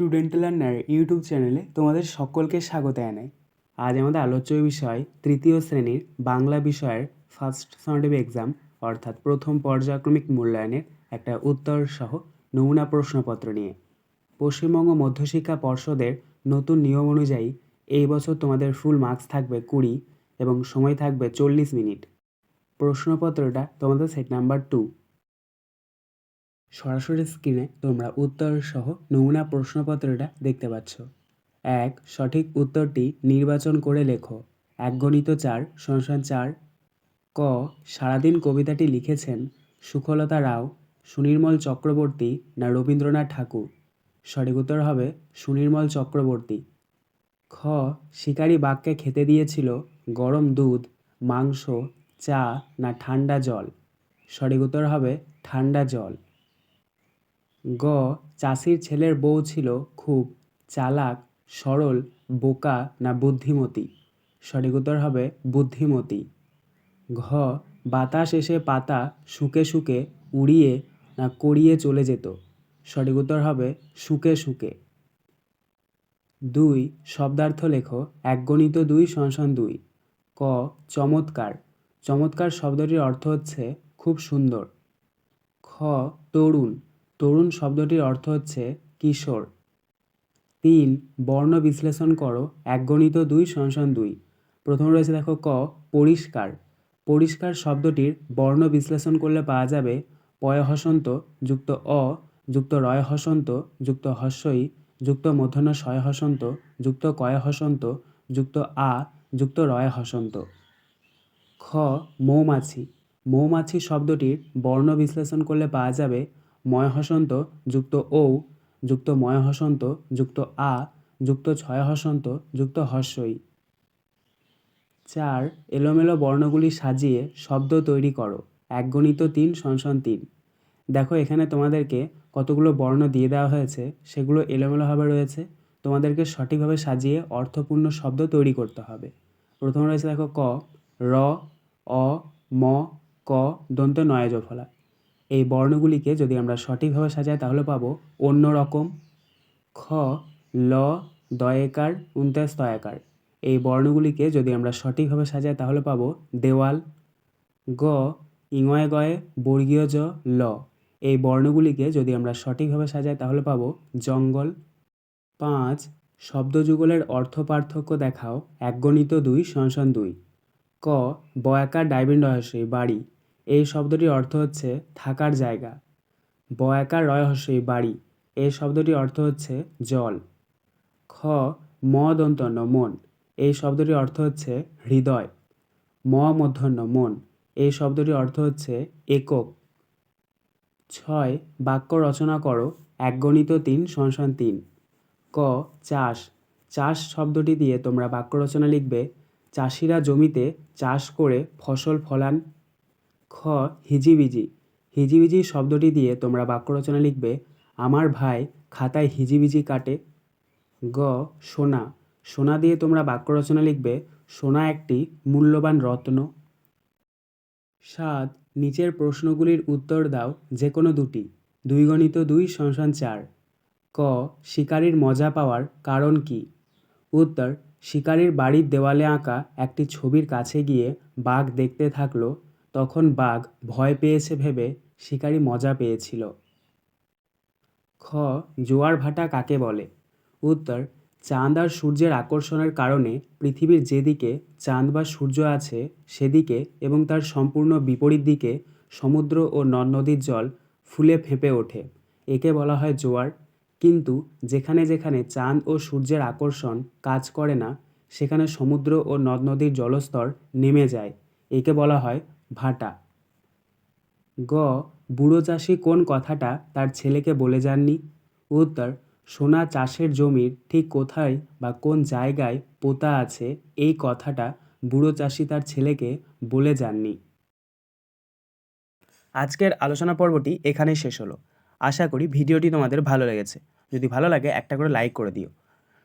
Student learner YouTube চ্যানেলে তোমাদের সকলকে স্বাগত জানাই। আজ আমাদের আলোচ্য বিষয় তৃতীয় শ্রেণির বাংলা বিষয়ের ফার্স্ট সাউন্ডেভ এক্সাম অর্থাৎ প্রথম পর্যায়ক্রমিক মূল্যায়নের একটা উত্তর সহ নমুনা প্রশ্নপত্র নিয়ে। পশ্চিমবঙ্গ মধ্যশিক্ষা পর্ষদের নতুন নিয়ম অনুযায়ী এই বছর তোমাদের ফুল মার্কস থাকবে কুড়ি এবং সময় থাকবে চল্লিশ মিনিট। প্রশ্নপত্রটা তোমাদের সেট নাম্বার টু সরাসরি স্ক্রিনে তোমরা উত্তর সহ নমুনা প্রশ্নপত্রটা দেখতে পাচ্ছ। এক, সঠিক উত্তরটি নির্বাচন করে লেখো। এক গণিত চার সংসান চার। ক, সারাদিন কবিতাটি লিখেছেন সুখলতা রাও, সুনির্মল চক্রবর্তী না রবীন্দ্রনাথ ঠাকুর? সঠিক উত্তর হবে সুনির্মল চক্রবর্তী। খ, শিকারি বাঘকে খেতে দিয়েছিল গরম দুধ, মাংস, চা না ঠান্ডা জল? সঠিক উত্তর হবে ঠান্ডা জল। গ, চাষির ছেলের বউ ছিল খুব চালাক, সরল, বোকা না বুদ্ধিমতী। সঠিক উত্তর হবে বুদ্ধিমতী। ঘ, বাতাস এসে পাতা শুকে শুকে উড়িয়ে না করিয়ে চলে যেত। সঠিক উত্তর হবে শুকে শুকে। দুই, শব্দার্থ লেখো এক গণিত দুই সংসন দুই। ক, চমৎকার। চমৎকার শব্দটির অর্থ হচ্ছে খুব সুন্দর। খ, তরুণ। তরুণ শব্দটির অর্থ হচ্ছে কিশোর। তিন, বর্ণ বিশ্লেষণ করো এক গণিত দুই সংসন দুই। প্রথম রয়েছে দেখো ক, পরিষ্কার। পরিষ্কার শব্দটির বর্ণ বিশ্লেষণ করলে পাওয়া যাবে পয় হসন্ত যুক্ত অ, যুক্ত রয় হসন্ত যুক্ত হস্যই, যুক্ত মূর্ধন্য শয় হসন্ত যুক্ত কয় হসন্ত যুক্ত আ, যুক্ত রয় হসন্ত। খ, মৌমাছি। মৌমাছি শব্দটির বর্ণ বিশ্লেষণ করলে পাওয়া যাবে ময় হসন্ত যুক্ত ঔ, যুক্ত ময় হসন্ত যুক্ত আ, যুক্ত ছয় হসন্ত যুক্ত হস্যই চার, এলোমেলো বর্ণগুলি সাজিয়ে শব্দ তৈরি করো। এক গণিত তিন সংসন তিন। দেখো, এখানে তোমাদেরকে কতগুলো বর্ণ দিয়ে দেওয়া হয়েছে, সেগুলো এলোমেলোভাবে রয়েছে। তোমাদেরকে সঠিকভাবে সাজিয়ে অর্থপূর্ণ শব্দ তৈরি করতে হবে। প্রথমে রয়েছে দেখো ক, র, অ, ম, ক, দন্ত নয় জফলা এই বর্ণগুলিকে যদি আমরা সঠিকভাবে সাজাই, তাহলে পাবো অন্য রকম খ, ল, দয়েকার উনতাস তয়াকার এই বর্ণগুলিকে যদি আমরা সঠিকভাবে সাজাই, তাহলে পাবো দেওয়াল, গ, ইঙয় গয়ে, বর্গীয় জ, ল। এই বর্ণগুলিকে যদি আমরা সঠিকভাবে সাজাই, তাহলে পাবো জঙ্গল। পাঁচ, শব্দযুগলের অর্থ পার্থক্য দেখাও। এক গণিত দুই সংসন দুই। ক, বয়াকার ডাইবিন রহস্যই বাড়ি। এই শব্দটির অর্থ হচ্ছে থাকার জায়গা। বয়াকার রহস্যই বাড়ি। এই শব্দটির অর্থ হচ্ছে জল। খ ম দন্তন্য মন। এই শব্দটির অর্থ হচ্ছে হৃদয়। ম মধ্যাহ্ন মন। এই শব্দটির অর্থ হচ্ছে একক। ছয়, বাক্য রচনা করো এক গণিত তিন সংসন তিন। ক, চাষ। চাষ শব্দটি দিয়ে তোমরা বাক্য রচনা লিখবে। চাষিরা জমিতে চাষ করে ফসল ফলান খ, হিজিবিজি। হিজিবিজি শব্দটি দিয়ে তোমরা বাক্য রচনা লিখবে, আমার ভাই খাতায় হিজিবিজি কাটে। গ, সোনা। সোনা দিয়ে তোমরা বাক্য রচনা লিখবে, সোনা একটি মূল্যবান রত্ন। সাত, নিচের প্রশ্নগুলির উত্তর দাও যে কোনো দুটি। দুই গণিত দুই সংসান চার। ক, শিকারির মজা পাওয়ার কারণ কি? উত্তর, শিকারির বাড়ির দেওয়ালে আঁকা একটি ছবির কাছে গিয়ে বাঘ দেখতে থাকল তখন বাঘ ভয় পেয়েছে ভেবে শিকারি মজা পেয়েছিল। খ, জোয়ার ভাটা কাকে বলে? উত্তর, চাঁদ আর সূর্যের আকর্ষণের কারণে পৃথিবীর যেদিকে চাঁদ বা সূর্য আছে, সেদিকে এবং তার সম্পূর্ণ বিপরীত দিকে সমুদ্র ও নদ নদীর জল ফুলে ফেঁপে ওঠে। একে বলা হয় জোয়ার। কিন্তু যেখানে যেখানে চাঁদ ও সূর্যের আকর্ষণ কাজ করে না, সেখানে সমুদ্র ও নদ নদীর জলস্তর নেমে যায়। একে বলা হয় ভাটা। গ, বুড়ো চাষি কোন কথাটা তার ছেলেকে বলে যাননি? উত্তর, সোনা চাষের জমির ঠিক কোথায় বা কোন জায়গায় পোতা আছে এই কথাটা বুড়ো চাষি তার ছেলেকে বলে যাননি। আজকের আলোচনা পর্বটি এখানেই শেষ হলো। আশা করি ভিডিওটি তোমাদের ভালো লেগেছে। যদি ভালো লাগে একটা করে লাইক করে দিও।